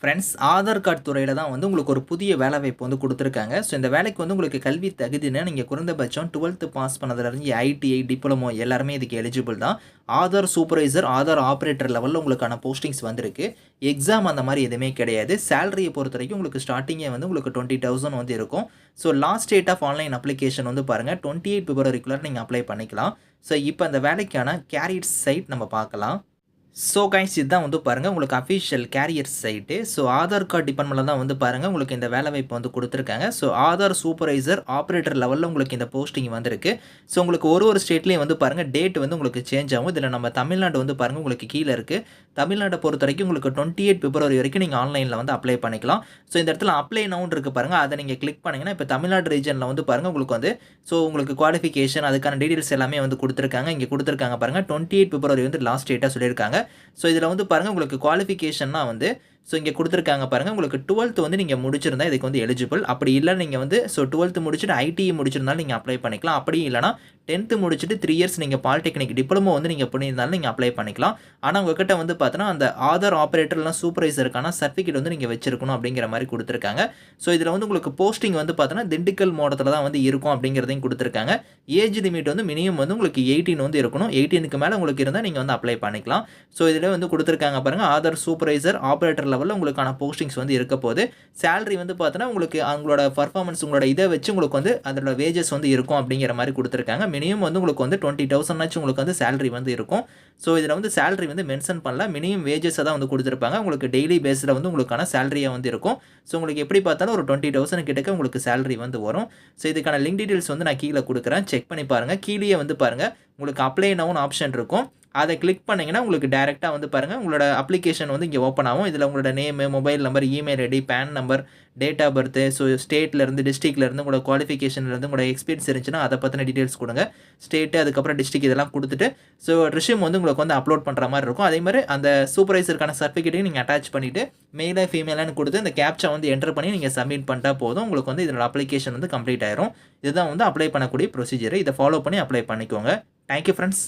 Friends Aadhaar card துறையில் தான் வந்து உங்களுக்கு ஒரு புதிய வேலை வாய்ப்பு வந்து கொடுத்துருக்காங்க. ஸோ இந்த வேலைக்கு வந்து உங்களுக்கு கல்வி தகுதினா நீங்கள் குறைந்தபட்சம் டுவெல்த்து பாஸ் பண்ணதுலேருந்து ஐடிஐ டிப்ளமோ எல்லாருமே இதுக்கு எலிஜிபிள் தான். ஆதார் சூப்பர்வைசர் ஆதார் ஆப்ரேட்டர் லெவலில் உங்களுக்கான போஸ்டிங்ஸ் வந்திருக்கு. எக்ஸாம் அந்த மாதிரி எதுவுமே கிடையாது. சேலரியை பொறுத்த வரைக்கும் உங்களுக்கு ஸ்டார்டிங்கே வந்து உங்களுக்கு டுவெண்ட்டி தௌசண்ட் வந்து இருக்கும். So last date of online application வந்து பாருங்கள் டுவெண்ட்டி எயிட் பிப்ரவரிக்குள்ளே நீங்கள் அப்ளை பண்ணிக்கலாம். ஸோ இப்போ அந்த வேலைக்கான கேரியர் சைட் நம்ம பார்க்கலாம். ஸோ கைஸ் இதுதான் வந்து பாருங்கள் உங்களுக்கு official career site so Aadhaar card டிபார்ட்மெண்ட்டில் தான் வந்து பாருங்கள் உங்களுக்கு இந்த வேலை வாய்ப்பு வந்து கொடுத்துருக்காங்க. ஸோ ஆதார் சூப்பர்வைசர் ஆப்ரேட்டர் லெவலில் உங்களுக்கு இந்த போஸ்டிங் வந்திருக்கு. ஸோ உங்களுக்கு ஒரு ஒரு ஸ்டேட்லேயும் வந்து பாருங்கள் டேட் வந்து உங்களுக்கு சேஞ்ச் ஆகும். இதில் நம்ம தமிழ்நாடு வந்து பாருங்கள் உங்களுக்கு கீழே இருக்குது தமிழ்நாட்டை பொறுத்த வரைக்கும் உங்களுக்கு டுவெண்ட்டி எயிட் பிப்ரவரி வரைக்கும் நீங்கள் ஆன்லைனில் வந்து அப்ளை பண்ணிக்கலாம். ஸோ இந்த இடத்துல அப்ளை நவுன் இருக்குது பாருங்கள் அதை நீங்கள் கிளிக் பண்ணிங்கன்னா இப்போ தமிழ்நாடு ரீஜனில் வந்து பாருங்கள் உங்களுக்கு வந்து ஸோ உங்களுக்கு குவாலிஃபிகேஷன் அதுக்கான டீட்டெயில்ஸ் எல்லாமே வந்து கொடுத்துருக்காங்க. இங்கே கொடுத்துருக்காங்க பாருங்கள் டுவெண்ட்டி எயிட் பிப்ரவரி வந்து லாஸ்ட் டேட்டாக சொல்லியிருக்காங்க. ஸோ இதில் வந்து பாருங்கள் உங்களுக்கு குவாலிஃபிகேஷன்னா வந்து ஸோ இங்கே கொடுத்துருக்காங்க பாருங்கள் உங்களுக்கு டுவெல்த் வந்து நீங்கள் முடிச்சிருந்தால் இதுக்கு வந்து எலிஜிபிள் அப்படி இல்லை நீங்கள் வந்து ஸோ டுவெல்த்து முடிச்சுட்டு ஐடிஇ முடிச்சிருந்தாலும் நீங்கள் அப்ளை பண்ணிக்கலாம். அப்படி இல்லைனா டென்த்து முடிச்சுட்டு த்ரீ இயர்ஸ் நீங்கள் பாலிடெக்னிக் டிப்ளமோ வந்து நீங்கள் பண்ணியிருந்தாலும் நீங்கள் அப்ளை பண்ணிக்கலாம். ஆனால் உங்ககிட்ட வந்து பார்த்தோன்னா அந்த ஆதார் ஆப்ரேட்டர்லாம் சூப்பர்வைசருக்கான சர்டிஃபிகேட் வந்து நீங்கள் வச்சிருக்கணும் அப்படிங்கிற மாதிரி கொடுத்துருக்காங்க. ஸோ இதில் வந்து உங்களுக்கு போஸ்டிங் வந்து பார்த்தோன்னா திண்டுக்கல் மாவட்டத்தில் தான் வந்து இருக்கும் அப்படிங்கிறதையும் கொடுத்துருக்காங்க. ஏஜ் லிமிட் வந்து மினிமம் வந்து உங்களுக்கு எயிட்டீன் வந்து இருக்கணும். எயிட்டீனுக்கு மேலே உங்களுக்கு இருந்தால் நீங்கள் வந்து அப்ளை பண்ணிக்கலாம். ஸோ இதில் வந்து கொடுத்துருக்காங்க பாருங்கள் ஆதார் சூப்பர்வைசர் ஆப்ரேட்டர் லெவலில் உங்களுக்கான போஸ்டிங்ஸ் வந்து இருக்க போது சேலரி வந்து பார்த்தோன்னா உங்களுக்கு அவங்களோட பர்ஃபார்மன்ஸ் உங்களோட இதை வச்சு உங்களுக்கு வந்து அதோட வேஜஸ் வந்து இருக்கும் அப்படிங்கிற மாதிரி கொடுத்துருக்காங்க. மினிமம் வந்து உங்களுக்கு வந்து டுவெண்ட்டி தௌசண்ட்னாச்சும் உங்களுக்கு வந்து சேலரி வந்து இருக்கும். ஸோ இதில் வந்து சேலரி வந்து மென்ஷன் பண்ணல. மினிமம் வேஜஸை தான் வந்து கொடுத்துருப்பாங்க. உங்களுக்கு டெய்லி பேஸில் வந்து உங்களுக்கான சேலரியாக வந்து இருக்கும். ஸோ உங்களுக்கு எப்படி பார்த்தாலும் ஒரு டுவெண்ட்டி தௌசண்ட் கிட்டக்க உங்களுக்கு சேலரி வந்து வரும். ஸோ இதுக்கான லிங்க் டீட்டெயில்ஸ் வந்து நான் கீழே கொடுக்குறேன். செக் பண்ணி பாருங்கள் கீழே வந்து பாருங்கள் உங்களுக்கு அப்ளை நவுன் ஆப்ஷன் இருக்கும். அதை கிளிக் பண்ணிங்கன்னா உங்களுக்கு டேரெக்டாக வந்து பாருங்கள் உங்களோட அப்ளிகேஷன் வந்து இங்கே ஓப்பன் ஆகும். இதில் உங்களோட name mobile number email ID PAN number date of birth so ஸ்டேட்லேருந்து டிஸ்ட்ரிக்ட்லேருந்து உங்களோட குவாலிஃபிகேஷன்லேருந்து உங்களோட எக்ஸ்பீரியன்ஸ் இருந்துச்சுன்னா அதை பற்றின டீட்டெயில்ஸ் கொடுங்க. ஸ்டேட்டு அதுக்கப்புறம் டிஸ்ட்ரிக் இதெல்லாம் கொடுத்துட்டு ஸோ ரிஷ்யூம் வந்து உங்களுக்கு வந்து அப்லோட் பண்ணுற மாதிரி இருக்கும். அதே மாதிரி அந்த சூப்பர்வைசருக்கான சர்டிஃபிகேட்டையும் நீங்கள் அட்டாச் பண்ணிவிட்டு மெயிலாக ஃபீமேலான்னு கொடுத்து அந்த கேப்ச்சா வந்து என்டர் பண்ணி நீங்கள் சப்மிட் பண்ணிட்டா போதும். உங்களுக்கு வந்து இதோட அப்ளிகேஷன் வந்து கம்ப்ளீட் ஆயிரும். இதுதான் வந்து அப்ளை பண்ணக்கூடிய ப்ரொசீஜர் இதை ஃபாலோ பண்ணி அப்ளை பண்ணிக்கோங்க. Thank you friends